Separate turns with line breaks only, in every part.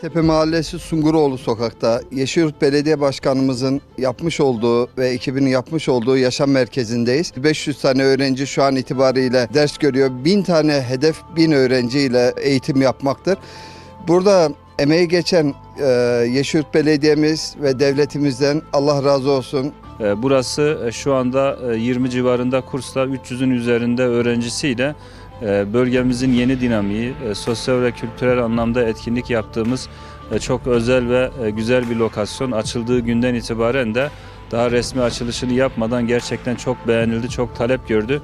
Tepe Mahallesi Sunguroğlu sokakta Yeşilyurt Belediye Başkanımızın yapmış olduğu ve ekibinin yapmış olduğu yaşam merkezindeyiz. 500 tane öğrenci şu an itibariyle ders görüyor. 1000 tane hedef 1000 öğrenciyle eğitim yapmaktır. Burada emeği geçen e, Yeşilyurt Belediye'miz ve devletimizden Allah razı olsun.
E, Burası e, şu anda e, 20 civarında kursla 300'ün üzerinde öğrencisiyle e, bölgemizin yeni dinamiği, e, sosyal ve kültürel anlamda etkinlik yaptığımız e, çok özel ve e, güzel bir lokasyon. Açıldığı günden itibaren de daha resmi açılışını yapmadan gerçekten çok beğenildi, çok talep gördü.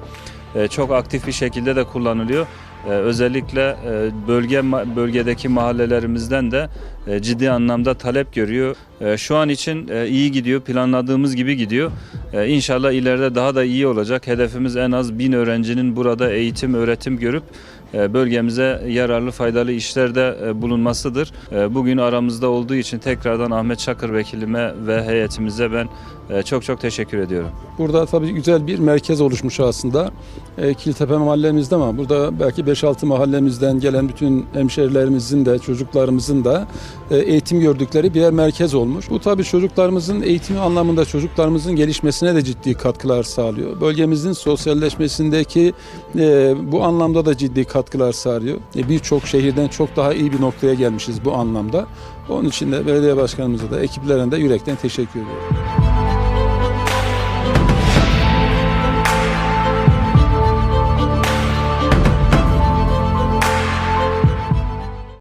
E, Çok aktif bir şekilde de kullanılıyor. E, Özellikle e, bölge bölgedeki mahallelerimizden de e, ciddi anlamda talep görüyor. E, Şu an için iyi gidiyor, planladığımız gibi gidiyor. E, İnşallah ileride daha da iyi olacak. Hedefimiz en az bin öğrencinin burada eğitim, öğretim görüp e, bölgemize yararlı, faydalı işlerde e, bulunmasıdır. E, Bugün aramızda olduğu için tekrardan Ahmet Çakır vekilime ve heyetimize ben çok çok teşekkür ediyorum.
Burada tabii güzel bir merkez oluşmuş aslında. Kiltepe mahallemizde ama burada belki 5-6 mahallemizden gelen bütün hemşerilerimizin de çocuklarımızın da eğitim gördükleri bir merkez olmuş. Bu tabii çocuklarımızın eğitimi anlamında çocuklarımızın gelişmesine de ciddi katkılar sağlıyor. Bölgemizin sosyalleşmesindeki e, bu anlamda da ciddi katkılar sağlıyor. E, Birçok şehirden çok daha iyi bir noktaya gelmişiz bu anlamda. Onun için de belediye başkanımıza da ekiplerine de yürekten teşekkür ediyorum.